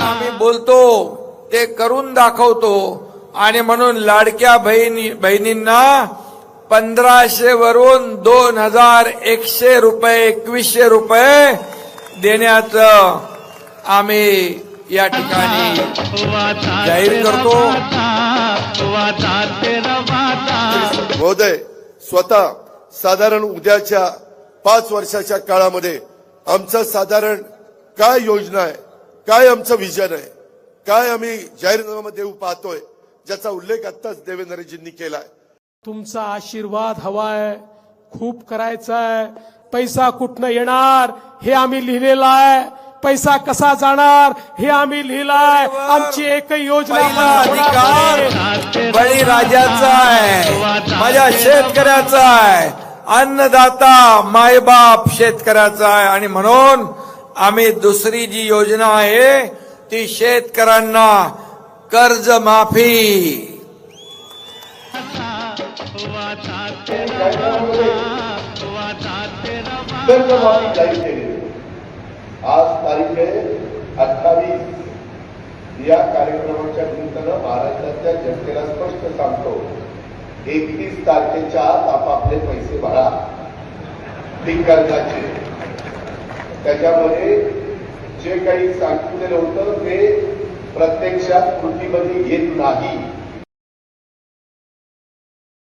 आम्ही बोलतो ते करून दाखवतो आणि म्हणून लाडक्या बहिणी बहिणींना पंधराशे वरून दोन हजार एकशे रुपये एकवीसशे रुपये देण्याचं आम्ही या ठिकाणी जाहीर करतो. महोदय स्वतः साधारण उद्याच्या पाच वर्षाच्या काळामध्ये आमचं साधारण काय योजना आहे? काय आमचं विजन आहे? काय आम्ही जाहीरनाम्यामध्ये देऊ पाहतोय? ज्याचा उल्लेख आत्ताच देवेंद्रजींनी केलाय. तुमचा आशीर्वाद हवाय खूप करायचाय. पैसा कुठनं येणार हे आम्ही लिहिलेलं आहे. पैसा कसा जाणार हे आम्ही लिहिलाय. आमची एकही योजना बळीराजाचा आहे. माझ्या शेतकऱ्याचा आहे. अन्नदाता मायबाप शेतकऱ्याचा आहे. आणि म्हणून आम्ही दुसरी जी योजना आहे, ती शेतकऱ्यांना कर्ज माफ़ी. वाचा कर्जमाफी जाहीर केली. आज तारीख आहे अठ्ठावीस. या कार्यक्रमाच्या निमित्तानं महाराष्ट्रातल्या स्पष्ट सांगतो, एकतीस तारखेच्या आत आपापले पैसे भरा. ते कर्जाचे. त्याच्यामध्ये जे काही सांगितलेलं होतं ते प्रत्यक्षात कृतीमध्ये येत नाही.